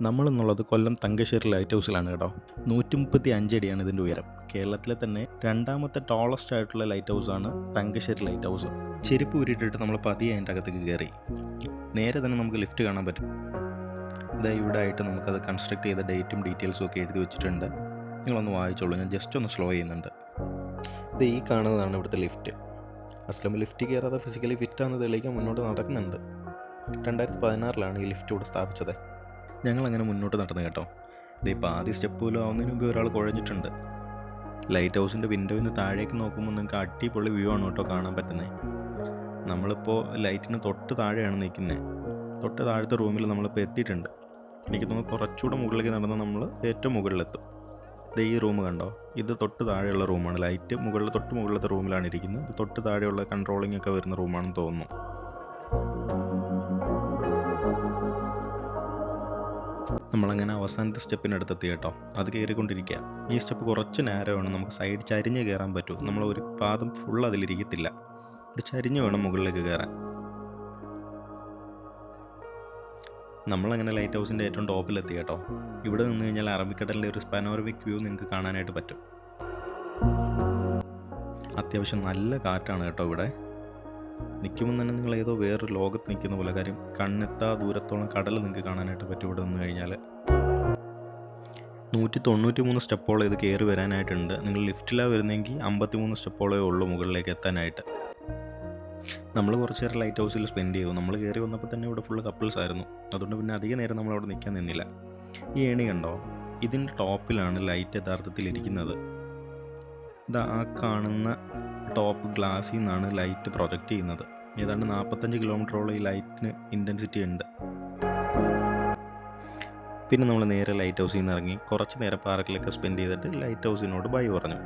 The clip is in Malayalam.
നമ്മളെന്നുള്ളത് കൊല്ലം തങ്കശ്ശേരി ലൈറ്റ് ഹൗസിലാണ് കേട്ടോ. നൂറ്റി മുപ്പത്തി അഞ്ചടിയാണ് ഇതിന്റെ ഉയരം. കേരളത്തിലെ തന്നെ രണ്ടാമത്തെ ടോളസ്റ്റ് ആയിട്ടുള്ള ലൈറ്റ് ഹൗസാണ് തങ്കശ്ശേരി ലൈറ്റ് ഹൗസ് ചെരുപ്പ് ഉരുട്ടിട്ട് നമ്മൾ പതിയെ അതിന്റെ അകത്തേക്ക് കയറി. നേരെ തന്നെ നമുക്ക് ലിഫ്റ്റ് കാണാൻ പറ്റും. ഇതാ ഇവിടെ ആയിട്ട് നമുക്കത് കൺസ്ട്രക്ട് ചെയ്ത ഡേറ്റും ഡീറ്റെയിൽസും ഒക്കെ എഴുതി വെച്ചിട്ടുണ്ട്. നിങ്ങളൊന്ന് വായിച്ചോളൂ. ഞാൻ ജസ്റ്റ് ഒന്ന് സ്ലോ ചെയ്യുന്നുണ്ട്. ഇത് ഈ കാണുന്നതാണ് ഇവിടുത്തെ ലിഫ്റ്റ് അസ്ലം ലിഫ്റ്റ് കയറാതെ ഫിസിക്കലി ഫിറ്റാണെന്ന് തെളിയിക്കാൻ മുന്നോട്ട് നടക്കുന്നുണ്ട്. രണ്ടായിരത്തി പതിനാറിലാണ് ഈ ലിഫ്റ്റ് ഇവിടെ സ്ഥാപിച്ചത്. ഞങ്ങളങ്ങനെ മുന്നോട്ട് നടന്നു കേട്ടോ. ഇതിപ്പോൾ ആദ്യ സ്റ്റെപ്പ് പോലും ആവുന്നതിന് മുമ്പ് ഒരാൾ കുഴഞ്ഞിട്ടുണ്ട്. ലൈറ്റ് ഹൗസിന്റെ വിൻഡോയിൽ നിന്ന് താഴേക്ക് നോക്കുമ്പോൾ നിങ്ങൾക്ക് അടിപൊളി വ്യൂ ആണ് കേട്ടോ കാണാൻ പറ്റുന്നത് നമ്മളിപ്പോൾ ലൈറ്റിന് തൊട്ട് താഴെയാണ് നിൽക്കുന്നത് തൊട്ട് താഴത്തെ റൂമിൽ നമ്മളിപ്പോൾ എത്തിയിട്ടുണ്ട്. എനിക്ക് തോന്നുന്നു കുറച്ചുകൂടെ മുകളിലേക്ക് നടന്ന് നമ്മൾ ഏറ്റവും മുകളിലെത്തും. ഇത് ഈ റൂം കണ്ടോ? ഇത് തൊട്ട് താഴെയുള്ള റൂമാണ് ലൈറ്റ് മുകളിൽ തൊട്ട് മുകളിലത്തെ റൂമിലാണ് ഇരിക്കുന്നത്. ഇത് തൊട്ട് താഴെയുള്ള കൺട്രോളിംഗ് ഒക്കെ വരുന്ന റൂമാണെന്ന് തോന്നുന്നു. നമ്മളങ്ങനെ അവസാനത്തെ സ്റ്റെപ്പിനടുത്തെത്തി കേട്ടോ. അത് കയറിക്കൊണ്ടിരിക്കുക ഈ സ്റ്റെപ്പ് കുറച്ച് നേരമാണ് നമുക്ക് സൈഡ് ചരിഞ്ഞ് കയറാൻ പറ്റൂ. നമ്മൾ ഒരു പാദം ഫുൾ അതിലിരിക്കത്തില്ല. ഒരു ചരിഞ്ഞ് വേണം മുകളിലേക്ക് കയറാൻ. നമ്മളങ്ങനെ ലൈറ്റ് ഹൗസിന്റെ ഏറ്റവും ടോപ്പിലെത്തി കേട്ടോ. ഇവിടെ നിന്ന് കഴിഞ്ഞാൽ അറബിക്കടലിന്റെ ഒരു സ്പനോറമിക് വ്യൂ നിങ്ങൾക്ക് കാണാനായിട്ട് പറ്റും. അത്യാവശ്യം നല്ല കാറ്റാണ് കേട്ടോ ഇവിടെ. നിൽക്കുമ്പോൾ തന്നെ നിങ്ങൾ ഏതോ വേറൊരു ലോകത്ത് നിൽക്കുന്ന പോലെ. കാര്യം കണ്ണെത്താ ദൂരത്തോളം കടൽ നിങ്ങൾക്ക് കാണാനായിട്ട് പറ്റും ഇവിടെ നിന്ന് കഴിഞ്ഞാൽ നൂറ്റി തൊണ്ണൂറ്റി മൂന്ന് സ്റ്റെപ്പോളം ഇത് കയറി വരാനായിട്ടുണ്ട്. നിങ്ങൾ ലിഫ്റ്റിലാണ് വരുന്നതെങ്കിൽ അമ്പത്തി മൂന്ന് സ്റ്റെപ്പോളേ ഉള്ളൂ മുകളിലേക്ക് എത്താനായിട്ട്. നമ്മൾ കുറച്ച് നേരം ലൈറ്റ് ഹൗസിൽ സ്പെൻഡ് ചെയ്തു. നമ്മൾ കയറി വന്നപ്പോൾ തന്നെ ഇവിടെ ഫുള്ള് കപ്പിൾസ് ആയിരുന്നു. അതുകൊണ്ട് പിന്നെ അധിക നേരം നമ്മൾ അവിടെ നിൽക്കാൻ നിന്നില്ല. ഈ ഏണി കണ്ടോ? ഇതിന്റെ ടോപ്പിലാണ് ലൈറ്റ് യഥാർത്ഥത്തിൽ ഇരിക്കുന്നത്. ആ കാണുന്ന ടോപ്പ് ഗ്ലാസ്സിൽ നിന്നാണ് ലൈറ്റ് പ്രൊജക്റ്റ് ചെയ്യുന്നത്. ഏതാണ്ട് നാൽപ്പത്തഞ്ച് കിലോമീറ്ററോളം ഈ ലൈറ്റിന് ഇന്റൻസിറ്റി ഉണ്ട്. പിന്നെ നമ്മൾ നേരെ ലൈറ്റ് ഹൗസിൽ നിന്ന് ഇറങ്ങി കുറച്ച് നേരം പാർക്കിലൊക്കെ സ്പെൻഡ് ചെയ്തിട്ട് ലൈറ്റ് ഹൗസിനോട് ബൈ പറഞ്ഞു.